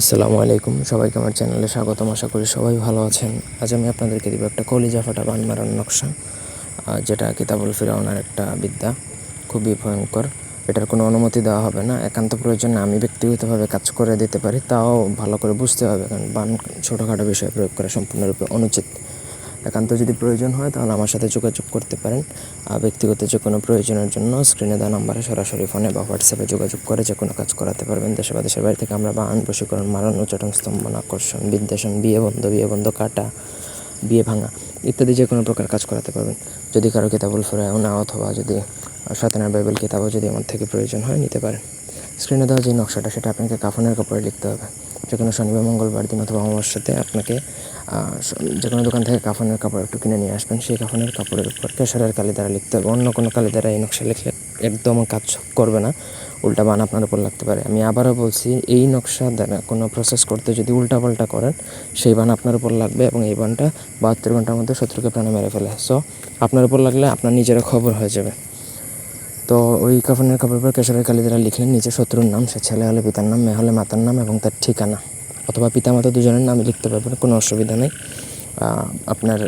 আসসালামু আলাইকুম। সবাইকে আমার চ্যানেলে স্বাগতম। আশা করি সবাই ভালো আছেন। আজ আমি আপনাদেরকে দিব একটা কলিজা ফাটা বান মারার নকশা যেটা কিতাবুল ফিরাউনার একটা বিদ্যা। খুবই ভয়ঙ্কর। এটার কোনো অনুমতি দেওয়া হবে না। একান্ত প্রয়োজনে আমি ব্যক্তিগতভাবে কাজ করে দিতে পারি, তাও ভালো করে বুঝতে হবে। কারণ বান ছোটোখাটো বিষয়ে প্রয়োগ করা সম্পূর্ণরূপে অনুচিত। একান্ত যদি প্রয়োজন হয়, তাহলে আমার সাথে যোগাযোগ করতে পারেন। ব্যক্তিগত যে কোনো প্রয়োজনের জন্য স্ক্রিনে দেওয়া নাম্বারে সরাসরি ফোনে বা হোয়াটসঅ্যাপে যোগাযোগ করে যে কোনো কাজ করাতে পারবেন। দেশে বা দেশের বাইরে থেকে আমরা বাহন, বশীকরণ, মারণ, উচ্চাটন স্তম্ভন আকর্ষণ বিদ্বেষণ, বিয়ে বন্ধ বিয়ে বন্ধ, কাটা, বিয়ে ভাঙা ইত্যাদি যে কোনো প্রকার কাজ করাতে পারবেন। যদি কারও কিতাবুল ফেরাও অথবা যদি শয়তানের বাইবেল কিতাবও যদি আমার থেকে প্রয়োজন হয়, নিতে পারেন। স্ক্রিনে দেওয়া যে নকশাটা, সেটা আপনাকে কাফনের কাপড়ে লিখতে হবে। যে কোনো শনিবার মঙ্গলবার দিন অথবা অমাবস্যাতে আপনাকে যে কোনো দোকান থেকে কাফনের কাপড় একটু কিনে নিয়ে আসবেন। সেই কাফনের কাপড়ের উপর কেশরের কালি দ্বারা লিখতে হবে। অন্য কোনো কালি দ্বারা এই নকশা লিখলে একদম কাজ করবে না। উল্টা বান আপনার উপর লাগতে পারে। আমি আবারও বলছি, এই নকশা দ্বারা কোনো প্রসেস করতে যদি উল্টা পাল্টা করেন, সেই বান আপনার উপর লাগবে এবং এই বানটা বাহাত্তর ঘণ্টার মধ্যে শত্রুকে প্রাণে মেরে ফেলে। সো আপনার উপর লাগলে আপনার নিজেরও খবর হয়ে যাবে। তো ওই কাফনের কাপড়ের উপর কেশরের কালি দ্বারা লিখলেন নিচে শত্রুর নাম সে ছেলে হলে পিতার নাম মেয়ে হলে মাতার নাম এবং তার ঠিকানা। অথবা পিতামাতা দুজনের নামই লিখতে পারবেন, কোনো অসুবিধা নেই। আপনার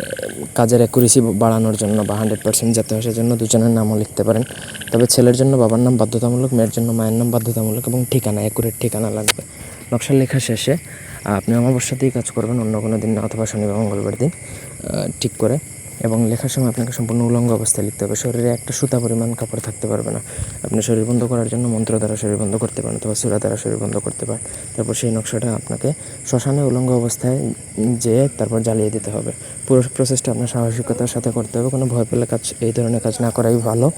কাজের অ্যাকুরেসি বাড়ানোর জন্য বা হান্ড্রেড পার্সেন্ট যাতে হয় সেজন্য দুজনের নামও লিখতে পারেন। তবে ছেলের জন্য বাবার নাম বাধ্যতামূলক, মেয়ের জন্য মায়ের নাম বাধ্যতামূলক এবং ঠিকানা অ্যাকুরেট ঠিকানা লাগবে। নকশার লেখা শেষে আপনি অমাবস্যাতেই কাজ করবেন, অন্য কোনো দিন অথবা শনিবার মঙ্গলবার দিন ঠিক করে এবং লেখার সময় আপনাকে সম্পূর্ণ উলঙ্গ অবস্থায় লিখতে হবে। শরীরে একটা সুতা পরিমাণ কাপড় থাকতে পারবে না। আপনি শরীর বন্ধ করার জন্য মন্ত্র দ্বারা শরীর বন্ধ করতে পারেন অথবা সুরা দ্বারা শরীর বন্ধ করতে পারেন। তারপর সেই নকশাটা আপনাকে শ্মশানে উলঙ্গ অবস্থায় যেয়ে তারপর জ্বালিয়ে দিতে হবে। পুরো প্রসেসটা আপনার সাহসিকতার সাথে করতে হবে। কোনো ভয় পেলে কাজ, এই ধরনের কাজ না করাই ভালো।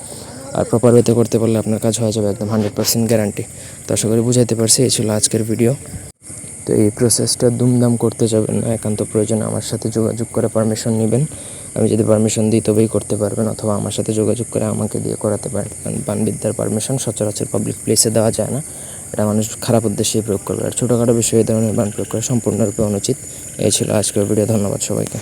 আর প্রপার ওয়েতে করতে পারলে আপনার কাজ হয়ে যাবে একদম হান্ড্রেড পার্সেন্ট গ্যারান্টি তো আশা করি বুঝাইতে পারছি। এই ছিল আজকের ভিডিও তো এই প্রসেসটা দুমদাম করতে যাবেন না, একান্ত প্রয়োজন। আমার সাথে যোগাযোগ করে পারমিশন নেবেন। আমি যদি পারমিশন দিই, তবেই করতে পারবেন, অথবা আমার সাথে যোগাযোগ করে আমাকে দিয়ে করাতে পারবেন বানবিদ্যার পারমিশন সচরাচর পাবলিক প্লেসে দেওয়া যায় না। এটা মানুষ খারাপ উদ্দেশ্যে প্রয়োগ করবে। আর ছোটোখাটো বিষয়ে এই ধরনের বান প্রয়োগ করা সম্পূর্ণরূপে অনুচিত। এই ছিল আজকের ভিডিও ধন্যবাদ সবাইকে।